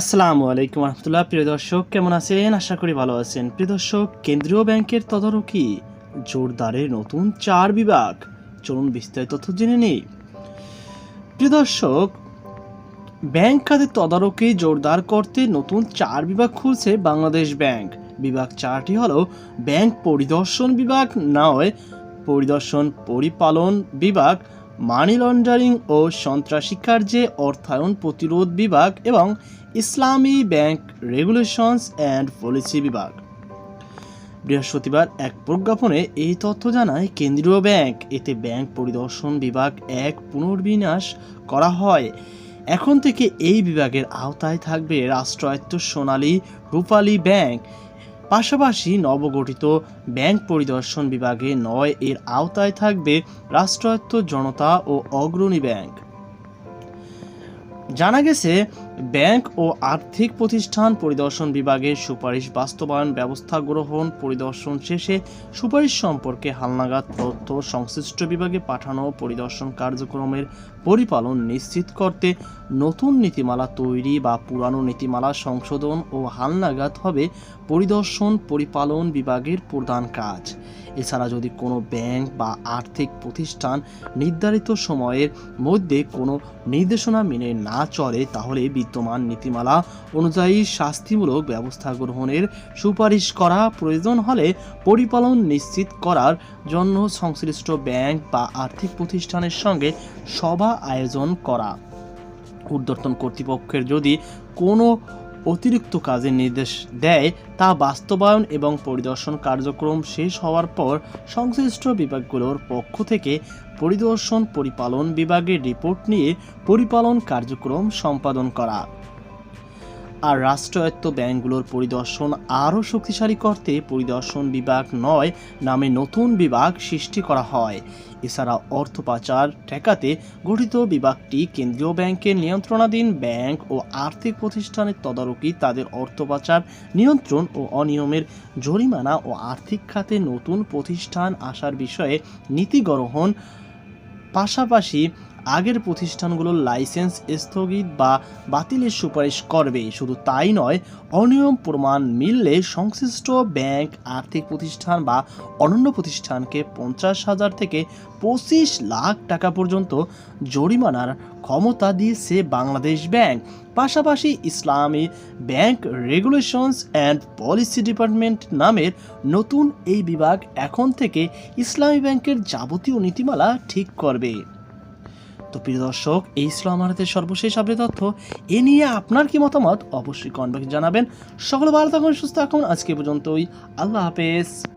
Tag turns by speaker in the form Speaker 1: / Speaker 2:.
Speaker 1: আসসালামু আলাইকুম রহমতুল্লাহ। প্রিয় দর্শক, কেমন আছেন? আশা করি ভালো আছেন। প্রিয় দর্শক, কেন্দ্রীয় ব্যাংকের তদারকি, জোরদারে নতুন চার বিভাগ। চলুন বিস্তারিত তথ্য জেনে নেই। প্রিয় দর্শক, ব্যাংক খাতে তদারকি জোরদার করতে নতুন চার বিভাগ খুলছে বাংলাদেশ ব্যাংক। বিভাগ চারটি হল ব্যাংক পরিদর্শন বিভাগ নয় পরিদর্শন পরিপালন বিভাগ মানি লন্ডারিং ও সন্ত্রাসী কার্যে অর্থায়ন প্রতিরোধ বিভাগ এবং ইসলামী ব্যাংক রেগুলেশনস অ্যান্ড পলিসি বিভাগ। বৃহস্পতিবার এক প্রজ্ঞাপনে এই তথ্য জানায় কেন্দ্রীয় ব্যাংক। এতে ব্যাংক পরিদর্শন বিভাগ এক পুনর্বিন্যাস করা হয়। এখন থেকে এই বিভাগের আওতায় থাকবে রাষ্ট্রায়ত্ত সোনালী রূপালী ব্যাংক। পাশাপাশি নবগঠিত ব্যাংক পরিদর্শন বিভাগে নয় এর আওতায় থাকবে রাষ্ট্রায়ত্ত জনতা ও অগ্রণী ব্যাংক। জানা গেছে ব্যাংক ও আর্থিক প্রতিষ্ঠান পরিদর্শন বিভাগের সুপারিশ বাস্তবায়ন ব্যবস্থা গ্রহণ পরিদর্শন শেষে সুপারিশ সম্পর্কে হালনাগাদ তথ্য সংশ্লিষ্ট বিভাগে পাঠানো পরিদর্শন কার্যক্রমের পরিপালন নিশ্চিত করতে নতুন নীতিমালা তৈরি বা পুরানো নীতিমালা সংশোধন ও হালনাগাদ হবে পরিদর্শন পরিপালন বিভাগের প্রধান কাজ। এছাড়া যদি কোনো ব্যাংক বা আর্থিক প্রতিষ্ঠান নির্ধারিত সময়ের মধ্যে কোনো নির্দেশনা মেনে না চলে, তাহলে বিদ্যমান নীতিমালা অনুযায়ী শাস্তিমূলক ব্যবস্থা গ্রহণের সুপারিশ করা প্রয়োজন হলে পরিপালন নিশ্চিত করার জন্য সংশ্লিষ্ট ব্যাংক বা আর্থিক প্রতিষ্ঠানের সঙ্গে সভা আয়োজন করা। ঊর্ধ্বতন কর্তৃপক্ষের যদি কোনো অতিরিক্ত কাজের নির্দেশ দেয়, তা বাস্তবায়ন এবং পরিদর্শন কার্যক্রম শেষ হওয়ার পর সংশ্লিষ্ট বিভাগগুলোর পক্ষ থেকে পরিদর্শন, পরিপালন বিভাগের রিপোর্ট নিয়ে পরিপালন কার্যক্রম সম্পাদন করা। আর রাষ্ট্রায়ত্ত ব্যাংকগুলোর পরিদর্শন আরও শক্তিশালী করতে পরিদর্শন বিভাগ নয়, নামে নতুন বিভাগ সৃষ্টি করা হয়। এছাড়া অর্থ পাচার ঠেকাতে গঠিত বিভাগটি কেন্দ্রীয় ব্যাংকের নিয়ন্ত্রণাধীন ব্যাংক ও আর্থিক প্রতিষ্ঠানের তদারকি, তাদের অর্থ পাচার নিয়ন্ত্রণ ও অনিয়মের জরিমানা ও আর্থিক খাতে নতুন প্রতিষ্ঠান আসার বিষয়ে নীতি গ্রহণ পাশাপাশি আগের প্রতিষ্ঠানগুলোর লাইসেন্স স্থগিত বা বাতিলের সুপারিশ করবে। শুধু তাই নয়, অনিয়ম প্রমাণ মিললে সংশ্লিষ্ট ব্যাংক, আর্থিক প্রতিষ্ঠান বা অনন্য প্রতিষ্ঠানকে পঞ্চাশ হাজার থেকে পঁচিশ লাখ টাকা পর্যন্ত জরিমানার ক্ষমতা দিয়েছে বাংলাদেশ ব্যাংক। পাশাপাশি Islami bank regulations and policy department নামের নতুন এই বিভাগ এখন থেকে ইসলামী ব্যাংকের যাবতীয় নীতিমালা ঠিক করবে। তো প্রিয় দর্শক, এই ছিল আমাদের সর্বশেষ আপডেট তথ্য। এ নিয়ে আপনার কি মতামত অবশ্যই কনভার্ট জানাবেন। সকলে ভালো থাকুন, সুস্থ থাকুন। আজকে পর্যন্তই। আল্লাহ হাফেজ।